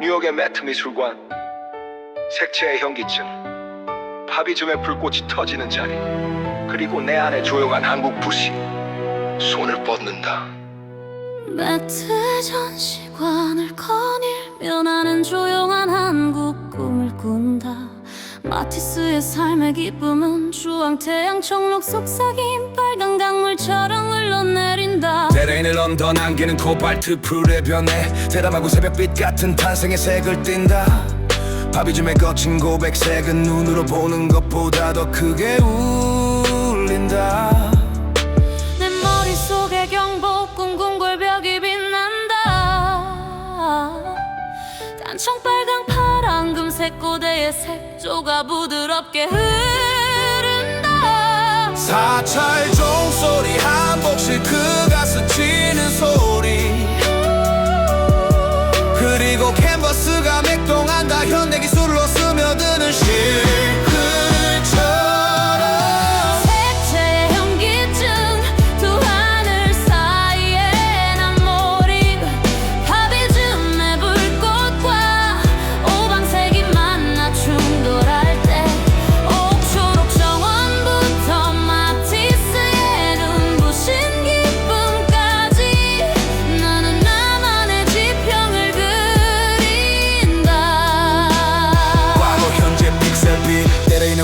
뉴욕의 매트 미술관 색채의 현기증 파비즘의 불꽃이 터지는 자리 그리고 내 안에 조용한 한국 부시 손을 뻗는다. 매트 전시관을 거닐며 나는 조용한 한국 꿈을 꾼다. 마티스의 삶의 기쁨은 주황 태양 청록 속삭임 빨간 강물처럼 흘러내린다 데레인의 런던 안개는 코발트 풀에 변해. 대담하고 새벽빛 같은 탄생의 색을 띈다. 파비즘의 거친 고백색은 눈으로 보는 것보다 더 크게 울린다. 내 머릿속에 경복 궁 궁궐벽이 빛난다. 단청 빨강 파랑 금색 고대의 색조가 부드럽게 흐른다. 사찰 종소리 한 복씩 그 그리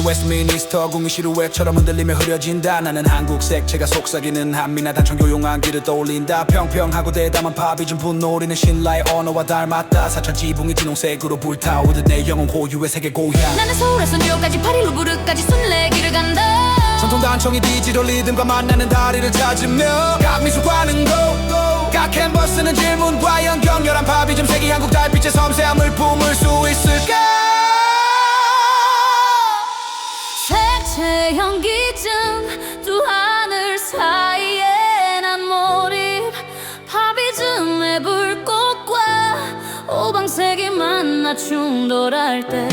때려있는 웨스트미니스터 궁의 시루엣처럼 흔들리며 흐려진다. 나는 한국 색채가 속삭이는 한미나 단청 조용한 길을 떠올린다. 평평하고 대담한 파비즘 분노리는 신라의 언어와 닮았다. 사찰 지붕이 진홍색으로 불타오듯 내 영혼 고유의 세계 고향. 나는 서울에서 뉴욕까지 파리 루브르까지 순례 길을 간다. 전통 단청이 디지털 리듬과 만나는 다리를 찾으며 각 미술관은 go 각 캔버스는 질문 과연 격렬한 파비즘 색이 한국 달빛의 섬세함 색채 현기증 두 하늘 사이에 난 몰입. 파비즘의 불꽃과 오방색이 만나 충돌할 때